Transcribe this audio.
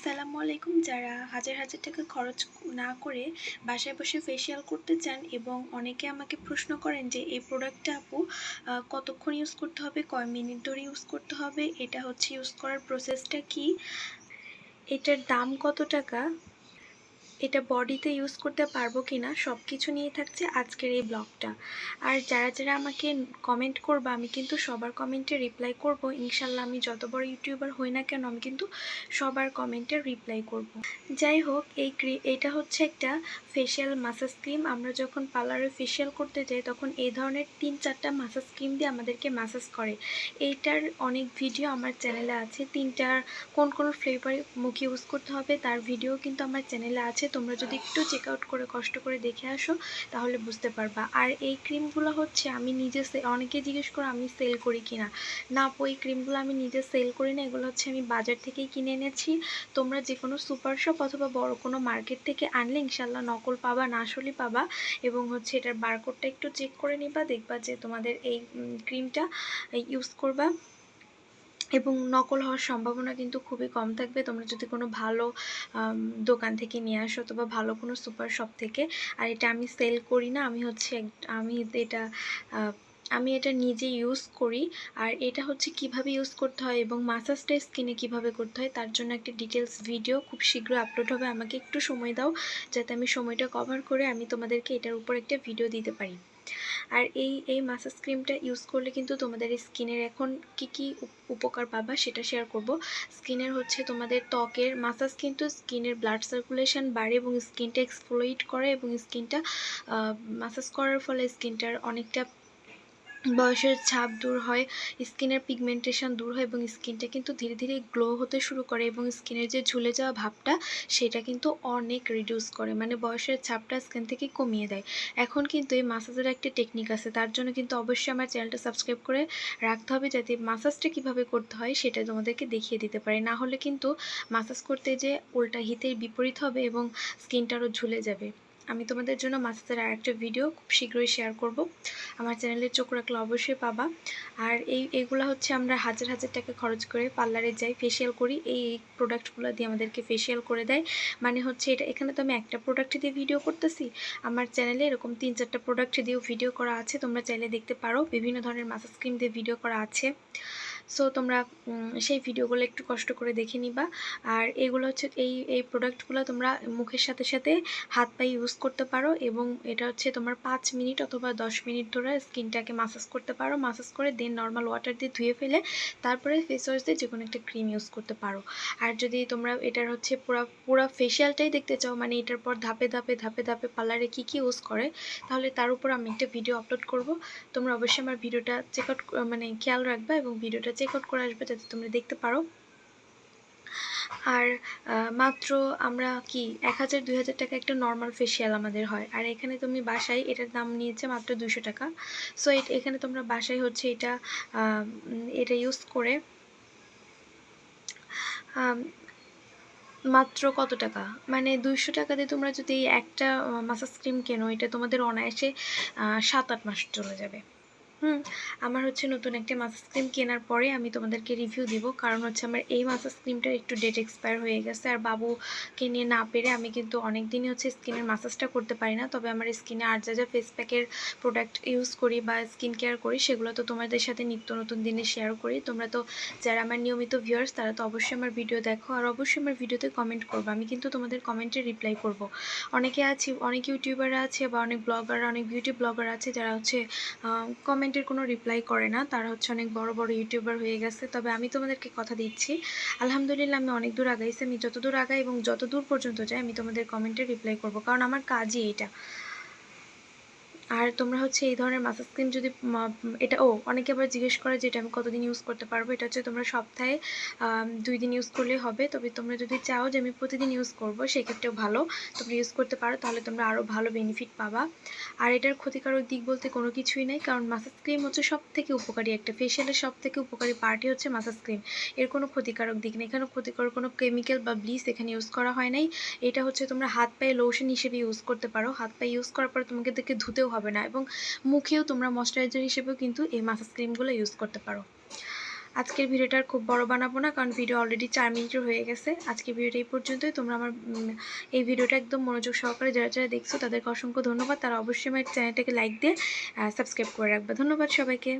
আসসালামু আলাইকুম। যারা হাজার হাজার টাকা খরচ না করে বাসায় বসে ফেসিয়াল করতে চান এবং অনেকে আমাকে প্রশ্ন করেন যে, এই প্রোডাক্টটা আপু কতক্ষণ ইউজ করতে হবে? কয় মিনিট ধরে ইউজ করতে হবে? এটা হচ্ছে ইউজ করার প্রসেসটা কি? এটার দাম কত টাকা? এটা বডিতে ইউজ করতে পারব কি না সব কিছু নিয়ে থাকছে আজকের এই ব্লগটা আর যারা যারা আমাকে কমেন্ট করবে, আমি কিন্তু সবার কমেন্টে রিপ্লাই করব। ইনশাল্লাহ আমি যত বড় ইউটিউবার হই না কেন, আমি কিন্তু সবার কমেন্টে রিপ্লাই করব। যাই হোক, এই এটা হচ্ছে একটা ফেশিয়াল মাসাজ ক্রিম আমরা যখন পার্লারে ফেশিয়াল করতে যাই, তখন এই ধরনের তিন চারটা মাসাজ ক্রিম দিয়ে আমাদেরকে মাসাজ করে। এইটার অনেক ভিডিও আমার চ্যানেলে আছে। তিনটার কোন কোন ফ্লেভার মুখ ইউজ করতে হবে, তার ভিডিও কিন্তু আমার চ্যানেলে আছে। তোমরা যদি একটু চেক আউট করে কষ্ট করে দেখে আসো, তাহলে বুঝতে পারবা। আর এই ক্রিমগুলো হচ্ছে আমি নিজে অনেকে জিজ্ঞেস করে আমি সেল করি কিনা। না এই ক্রিমগুলো আমি নিজে সেল করি না, এগুলো হচ্ছে আমি বাজার থেকেই কিনে এনেছি। তোমরা যে কোনো সুপার শপ অথবা বড় কোনো মার্কেট থেকে আনলে ইনশাল্লাহ নকল পাবা, না আসলে পাবা। এবং হচ্ছে এটার বারকোডটা একটু চেক করে নিবা, দেখবা যে তোমাদের এই ক্রিমটা ইউজ করবা। এবং নকল হওয়ার সম্ভাবনা কিন্তু খুবই কম থাকবে। তোমরা যদি কোনো ভালো দোকান থেকে নিয়ে আসো অথবা ভালো কোনো সুপার শপ থেকে, আর এটা আমি সেল করি না, আমি হচ্ছে আমি এটা আমি এটা নিজে ইউজ করি। আর এটা হচ্ছে কীভাবে ইউজ করতে হয় এবং মাসাজটা স্কিনে কীভাবে করতে হয়, তার জন্য একটা ডিটেলস ভিডিও খুব শীঘ্র আপলোড হবে। আমাকে একটু সময় দাও, যাতে আমি সময়টা কভার করে আমি তোমাদেরকে এটার উপর একটা ভিডিও দিতে পারি। আর এই এই মাসাজ ক্রিমটা ইউজ করলে কিন্তু তোমাদের স্কিনের এখন কি কি উপ- উপকার পাবা সেটা শেয়ার করব। স্কিনের হচ্ছে তোমাদের ত্বকের মাসাজ কিন্তু স্কিনের ব্লাড সার্কুলেশন বাড়ে এবং স্কিনটা এক্সফ্লোইট করে এবং স্কিনটা মাসাজ করার ফলে স্কিনটার অনেকটা বয়সের ছাপ দূর হয়, স্কিনের পিগমেন্টেশন দূর হয় এবং স্কিনটা কিন্তু ধীরে ধীরে গ্লো হতে শুরু করে এবং স্কিনের যে ঝুলে যাওয়া ভাবটা, সেটা কিন্তু অনেক রিডিউস করে। মানে বয়সের ছাপটা স্কিন থেকে কমিয়ে দেয়। এখন কিন্তু এই মাসাজের একটা টেকনিক আছে। তার জন্য কিন্তু অবশ্যই আমার চ্যানেলটা সাবস্ক্রাইব করে রাখতে হবে যাতে মাসাজটা কীভাবে করতে হয়, সেটা তোমাদেরকে দেখিয়ে দিতে পারে। না হলে কিন্তু মাসাজ করতে যে উল্টা হিতের বিপরীত হবে এবং স্কিনটা আরও ঝুলে যাবে। আমি তোমাদের জন্য মাসাজের আর একটা ভিডিও খুব শীঘ্রই শেয়ার করব। আমার চ্যানেলে চোখ রাখলে অবশ্যই পাবা। আর এই, এগুলো হচ্ছে আমরা হাজার হাজার টাকা খরচ করে পার্লারে যাই ফেসিয়াল করি। এই প্রোডাক্টগুলো দিয়ে আমাদেরকে ফেসিয়াল করে দেয়। মানে হচ্ছে এটা, এখানে তো আমি একটা প্রোডাক্ট দিয়ে ভিডিও করতেছি। আমার চ্যানেলে এরকম তিন চারটা প্রোডাক্ট দিয়েও ভিডিও করা আছে। তোমরা চাইলে দেখতে পারো। বিভিন্ন ধরনের মাসাজ ক্রিম দিয়ে ভিডিও করা আছে। সো তোমরা সেই ভিডিওগুলো একটু কষ্ট করে দেখে নিবা। আর এগুলো হচ্ছে, এই এই প্রোডাক্টগুলো তোমরা মুখের সাথে সাথে হাত পায়ে ইউজ করতে পারো এবং এটা হচ্ছে তোমার পাঁচ মিনিট অথবা দশ মিনিট ধরে স্কিনটাকে মাসাজ করতে পারো। মাসাজ করে দেন নর্মাল ওয়াটার দিয়ে ধুয়ে ফেলে তারপরে ফেস ওয়াশ দিয়ে যে কোনো একটা ক্রিম ইউজ করতে পারো। আর যদি তোমরা এটার হচ্ছে পুরো পুরো ফেশিয়ালটাই দেখতে চাও মানে এটার পর ধাপে ধাপে ধাপে ধাপে পার্লারে কী কী ইউজ করে, তাহলে তার উপর আমি একটা ভিডিও আপলোড করব। তোমরা অবশ্যই আমার ভিডিওটা চেক আউট মানে খেয়াল রাখবা এবং ভিডিওটা চেক করে আসবে যাতে তোমরা দেখতে পারো। আর মাত্র আমরা কি এক হাজার, দুই হাজার টাকা একটা নর্মাল ফেসিয়াল আমাদের হয়। আর এখানে তুমি বাসায় এটার দাম নিয়েছে মাত্র দুশো টাকা। সো এখানে তোমরা বাসায় হচ্ছে এটা এটা ইউজ করে মাত্র কত টাকা? মানে দুইশো টাকা দিয়ে তোমরা যদি একটা মাসাজ ক্রিম কেনো, এটা তোমাদের অনায়াসে সাত, আট মাস চলে যাবে। হুম, আমার হচ্ছে নতুন একটা মাসাজ ক্রিম কেনার পরে আমি তোমাদেরকে রিভিউ দিব। কারণ হচ্ছে আমার এই মাসাজ ক্রিমটার একটু ডেট এক্সপায়ার হয়ে গেছে। আর বাবুকে নিয়ে না পেরে আমি কিন্তু অনেক দিনই হচ্ছে স্কিনের মাসাজটা করতে পারি না। তবে আমার স্কিনে আর যা যা ফেস প্যাকের প্রোডাক্ট ইউজ করি বা স্কিন কেয়ার করি, সেগুলো তো তোমাদের সাথে নিত্য নতুন দিনে শেয়ার করি। তোমরা তো যারা আমার নিয়মিত ভিউয়ার্স তারা তো অবশ্যই আমার ভিডিও দেখো। আর অবশ্যই আমার ভিডিওতে কমেন্ট করব। আমি কিন্তু তোমাদের কমেন্টে রিপ্লাই করব। অনেকে আছে, অনেক ইউটিউবার আছে বা অনেক ব্লগার অনেক বিউটি ব্লগার আছে যারা হচ্ছে কমেন্টের কোনো রিপ্লাই করে না, তারা হচ্ছে অনেক বড় বড় ইউটিউবার হয়ে গেছে। তবে আমি তোমাদেরকে কথা দিচ্ছি, আলহামদুলিল্লাহ আমি অনেক দূর আগাইছি। আমি যতদূর আগাই এবং যত দূর পর্যন্ত যাই, আমি তোমাদের কমেন্টে রিপ্লাই করব। কারণ আমার কাজই এটা আর তোমরা হচ্ছে এই ধরনের মাসাজ ক্রিম যদি এটা, ও, অনেকে আবার জিজ্ঞেস করে যে এটা আমি কতদিন ইউজ করতে পারব? এটা হচ্ছে তোমরা সপ্তাহে দুই দিন ইউজ করলেই হবে। তবে তোমরা যদি চাও যে আমি প্রতিদিন ইউজ করব, সেক্ষেত্রেও ভালো। তোমরা ইউজ করতে পারো, তাহলে তোমরা আরও ভালো বেনিফিট পাবা। আর এটার ক্ষতিকারক দিক বলতে কোনো কিছুই নেই, কারণ মাসাজ ক্রিম হচ্ছে সব থেকে উপকারী একটা ফেশিয়ালের সব থেকে উপকারী পার্টি হচ্ছে মাসাজ ক্রিম এর কোনো ক্ষতিকারক দিক নেই। এখানে ক্ষতিকারক কোনো কেমিক্যাল বা ব্লিচ এখানে ইউজ করা হয় নাই। এটা হচ্ছে তোমরা হাত পায়ে লোশন হিসেবে ইউজ করতে পারো। হাত পায়ে ইউজ করার পর তোমাকে দেখে ধুতেও হবে। না এবং মুখেও তোমরা ময়শ্চারাইজার হিসেবেও কিন্তু এই মাসাজ ক্রিমগুলো ইউজ করতে পারো। আজকের ভিডিওটা খুব বড় বানাবো না, কারণ ভিডিও অলরেডি চার মিনিটের হয়ে গেছে। আজকের ভিডিওটা এই পর্যন্তই। তোমরা আমার এই ভিডিওটা একদম মনোযোগ সহকারে যারা যারা দেখছ, তাদেরকে অসংখ্য ধন্যবাদ। তারা অবশ্যই আমার চ্যানেলটাকে লাইক দিয়ে সাবস্ক্রাইব করে রাখবে। ধন্যবাদ সবাইকে।